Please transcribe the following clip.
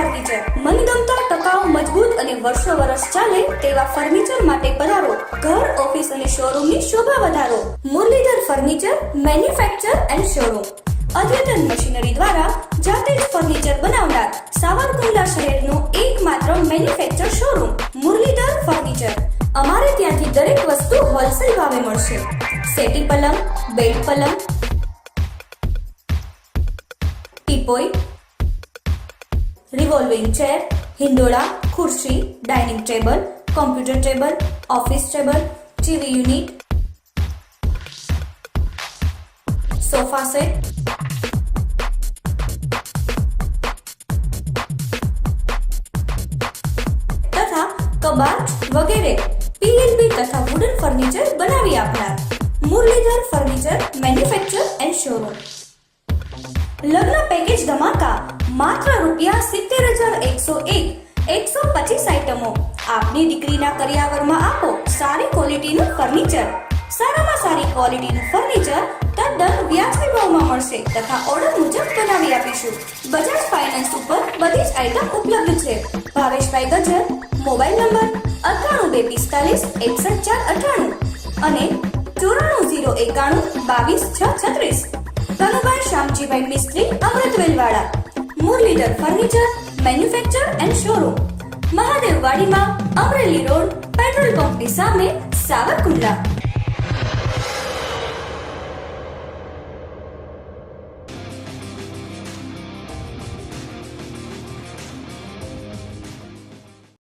Furniture મનગમતા ટકાઉ મજબૂત અને વર્ષો વર્ષ ચાલે તેવા ફર્નિચર માટે પધારો. ઘર, ઓફિસ અને શોરૂમની શોભા વધારો. Muralidhar furniture, manufacture and showroom. અદ્યતન મશીનરી દ્વારા જાતે જ ફર્નિચર બનાવનાર સાવરકુંડલા શહેરનું એકમાત્ર મેન્યુફેક્ચર શોરૂમ, મુરલીધર ફર્નિચર. અમારે ત્યાંથી દરેક વસ્તુ હોલસેલ ભાવે મળશે. સેટી પલંગ બેડ પલંગ, ટીપોય રિવોલ્વિંગ ચેર હિંડોળા ખુરશી dining table computer table office table TV unit sofa set તથા કબાટ વગેરે પીએલબી તથા વુડન ફર્નિચર બનાવી આપનાર Muralidhar furniture manufacture and showroom લગ્ન પેકેજ ધમાકા માત્ર રૂપિયા સિત્તેર હજાર એકસો એક, એકસો પચીસ આઇટમો આપની દીકરીના કરિયાવરમાં આપો સારી ક્વોલિટીનું ફર્નિચર. સારામાં સારી ક્વોલિટીનું ફર્નિચર તદ્દન વ્યાજબી ભાવમાં મળશે તથા ઓર્ડર મુજબ બનાવી આપીશું. બજાજ ફાઇનાન્સ ઉપર બધી જ આઇટમ ઉપલબ્ધ છે. ભાવેશભાઈ ગજર મોબાઈલ નંબર અઠ્ઠાણું બે પિસ્તાલીસ, એકસઠ ચાર અઠ્ઠાણું અને ચોરાણું ઝીરો એકાણું બાવીસ છ છત્રીસ. કનુભાઈ શ્યામજીભાઈ, મિસ્ત્રી Amrutvelvada Muralidhar furniture manufacture and showroom મહાદેવવાડીમાં Amreli road petrol પંપની સામે સાવરકુંડલા.